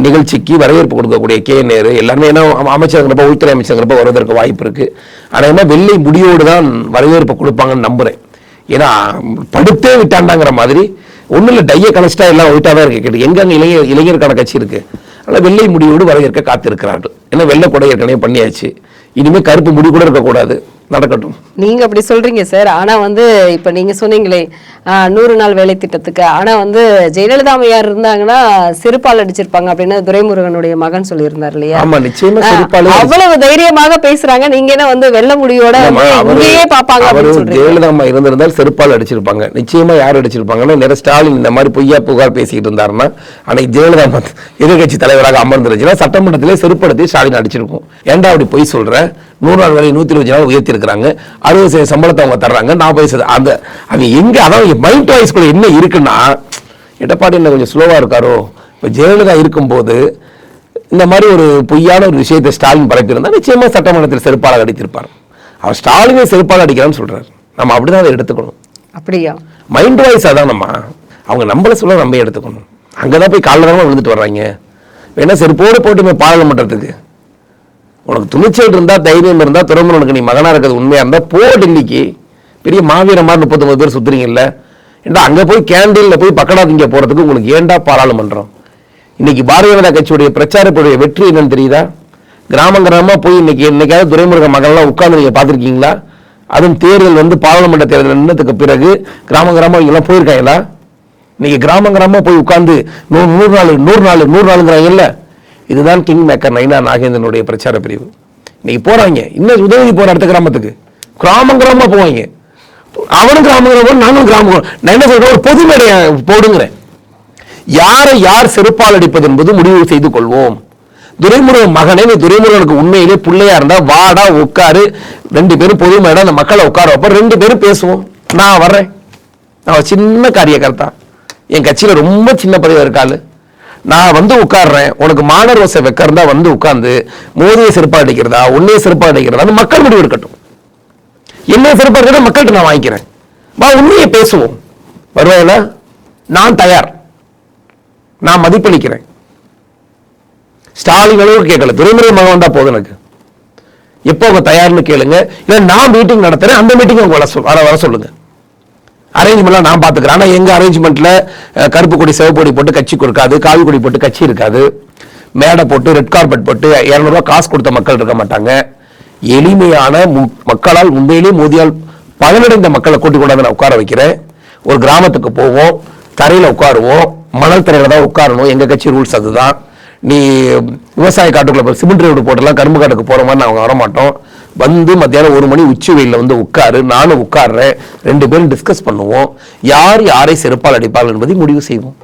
நிகழ்ச்சிக்கு வரவேற்பு கொடுக்கக்கூடிய கே நேரு எல்லாருமே ஏன்னா அமைச்சருங்கிறப்ப உள்துறை அமைச்சருங்கிறப்ப வருவதற்கு வாய்ப்பு இருக்குது ஆனால் என்ன வெள்ளை முடியோடு தான் வரவேற்பு கொடுப்பாங்கன்னு நம்புறேன். ஏன்னா படுத்தே விட்டாண்டாங்கிற மாதிரி ஒன்றும் இல்லை டையை கலஸ்டா எல்லாம் ஒயிட்டாக தான் இருக்கு. கேட்டு எங்க இளைஞர் இளைஞருக்கான கட்சி இருக்குது அதனால் வெள்ளை முடியோடு வரவேற்க காத்திருக்கிறார்கள். ஏன்னா வெள்ளை கொடை ஏற்கனவே பண்ணியாச்சு. இனிமே கருப்பு முடி கூட இருக்கக்கூடாது. நடக்கட்டும். நீங்க அப்படி சொல்றீங்க சார். ஆனா வந்து இப்ப நீங்க சொன்னீங்களே நூறு நாள் வேலை திட்டத்துக்கு. ஆனா வந்து ஜெயலலிதா அம்மையார் இருந்தாங்கன்னா செருப்பால் அடிச்சிருப்பாங்க அப்படின்னு துரைமுருகனுடைய மகன் சொல்லியிருந்தார் இல்லையா? ஆமா நிச்சயமா செருப்பாலே அவ்வளவு தைரியமாக பேசுறாங்க. நீங்க என்ன வந்து வெள்ள முடியோட இங்கேயே பாப்பாங்க ஜெயலலிதா அம்மா இருந்திருந்தால் செருப்பால் அடிச்சிருப்பாங்க. நிச்சயமா யார் அடிச்சிருப்பாங்கன்னா நிறைய ஸ்டாலின் இந்த மாதிரி பொய்யா புகார் பேசிக்கிட்டு இருந்தாருன்னா அன்னைக்கு ஜெயலலிதா அம்மா எதிர்கட்சி தலைவராக அமர்ந்துருச்சுன்னா சட்டமன்றத்திலே செருப்படுத்தி ஸ்டாலின் அடிச்சிருக்கும். ஏன்டா அப்படி பொய் சொல்ற? நூறு நாள் வேலை நூத்தி இருபது நாள் உயர்த்தி இருக்கிறாங்க அறுபது சதவீத சம்பளத்தை அவங்க தர்றாங்க. நாற்பது சதவீதம் அந்த அவங்க எங்க அதாவது மைண்ட் வாய்ஸ்குள்ள என்ன இருக்குன்னா எடப்பாடி என்ன கொஞ்சம் ஸ்லோவா இருக்காரோ? இப்போ ஜெயலலிதா இருக்கும்போது இந்த மாதிரி ஒரு பொய்யான ஒரு விஷயத்தை ஸ்டாலின் பரப்பியிருந்தா நிச்சயமா சட்டமன்றத்தில் செருப்பாளர் அடித்திருப்பார். அவர் ஸ்டாலினை செருப்பால் அடிக்கிறான்னு சொல்றாரு. நம்ம அப்படிதான் அதை எடுத்துக்கணும். அப்படியா? மைண்ட் வாய்ஸ் அதான் நம்ம. அவங்க நம்மள சொல்ல நம்ம எடுத்துக்கணும். அங்கதான் போய் காலைல தான் விழுந்துட்டு வர்றாங்க. வேணா செருப்போடு போட்டுமே பாராளுமன்றத்துக்கு? உனக்கு துணிச்சல் இருந்தால் தைரியம் இருந்தால் துறமுறனுக்கு நீ மகனாக இருக்கிறது உண்மையாக இருந்தால் போ டெல்லிக்கு பெரிய மாவீர மாதிரி பேர் சுற்றுறீங்கல்ல ஏன்டா அங்கே போய் கேண்டீனில் போய் பக்கடா திங்க போகிறதுக்கு உங்களுக்கு ஏன்டா பாராளுமன்றம்? இன்னைக்கு பாரதிய ஜனதா கட்சியுடைய பிரச்சாரப்படைய வெற்றி என்னன்னு தெரியுதா? கிராம கிராமமாக போய் இன்னைக்கு இன்னைக்காவது துறைமுருக மகன்லாம் உட்கார்ந்து நீங்கள் பார்த்துருக்கீங்களா? அதுவும் தேர்தல் வந்து பாராளுமன்ற தேர்தல் நின்றதுக்கு பிறகு கிராம கிராமம் இவங்கெல்லாம் போயிருக்காங்களா? இன்னைக்கு கிராமம் கிராமமாக போய் உட்காந்து நூறு நூறு நாள் நூறு நாள் நூறு நாளுங்கிறாங்கல்ல. இதுதான் கிங் மேக்கர் நைனா நாகேந்திரனுடைய பிரச்சார பிரிவு. இன்னைக்கு போகிறாங்க இன்னும் உதவி போகிற அடுத்த கிராமத்துக்கு. கிராமம் கிராமமாக போவாங்க. அவனும் கிராமம் கிராமம் நானும் கிராமம் நான் என்ன ஒரு பொது மேடையை போடுங்கிறேன். யாரை யார் செருப்பால் அடிப்பது என்பது முடிவு செய்து கொள்வோம். துரைமுருகன் மகனே நீ துரைமுருகனுக்கு உண்மையிலே பிள்ளையா இருந்தா வாடா உட்காரு. ரெண்டு பேரும் பொது மேடம் அந்த மக்களை உட்கார வைப்போம். ரெண்டு பேரும் பேசுவோம். நான் வர்றேன். நான் சின்ன காரியக்கர்த்தா. என் கட்சியில் ரொம்ப சின்ன பதவி இருக்காள் நான் வந்து உட்கார்றேன். உனக்கு மாணவர் வசை வைக்கிறதா வந்து உட்கார்ந்து மோதியை சிறப்பாக அடிக்கிறதா உன்னைய சிறப்பாக அடிக்கிறதா அது மக்கள் முடிவு எடுக்கட்டும் என்ன சிறப்பாக இருக்கிறத மக்கள்கிட்ட நான் வாங்கிக்கிறேன். வா உண்மையை பேசுவோம். வருவாயில நான் தயார். நான் மதிப்பளிக்கிறேன். ஸ்டாலின் அளவுக்கு கேட்கல. துரைமுறை மகன் வந்தா போதும் எனக்கு. எப்போ அவங்க தயார்னு கேளுங்க. இல்லை நான் மீட்டிங் நடத்துறேன். அந்த மீட்டிங் அவங்க வர வர வர சொல்லுங்க. அரேஞ்ச்மெண்ட்லாம் நான் பார்த்துக்கிறேன். ஆனால் எங்கள் அரேஞ்ச்மெண்ட்டில் கருப்பு கொடி சிவப்பு கொடி போட்டு கட்சி கொடுக்காது காவி கொடி போட்டு கட்சி இருக்காது. மேடை போட்டு ரெட் கார்பெட் போட்டு இரநூறுவா காசு கொடுத்த மக்கள் இருக்க மாட்டாங்க. எளிமையான மு- மக்களால் உண்மையிலேயே மோதியால் பலனடைந்த மக்களை கூட்டி கொண்டாந்து நான் உட்கார வைக்கிறேன். ஒரு கிராமத்துக்கு போவோம் தரையில் உட்காருவோம் மணல் தரையில் தான் உட்காரணும். எங்கள் கட்சி ரூல்ஸ் அதுதான். நீ விவசாய காட்டுக்குள்ள சிமெண்ட் ரோடு போட்டெல்லாம் கரும்பு காட்டுக்கு போகிற மாதிரி நாங்கள் வரமாட்டோம். வந்து மத்தியானம் ஒரு மணி உச்சி வெயிலில் வந்து உட்காரு. நானும் உட்கார்றேன். ரெண்டு பேரும் டிஸ்கஸ் பண்ணுவோம். யார் யாரை செருப்பால் அடிப்பாள் என்பதை முடிவு செய்வோம்.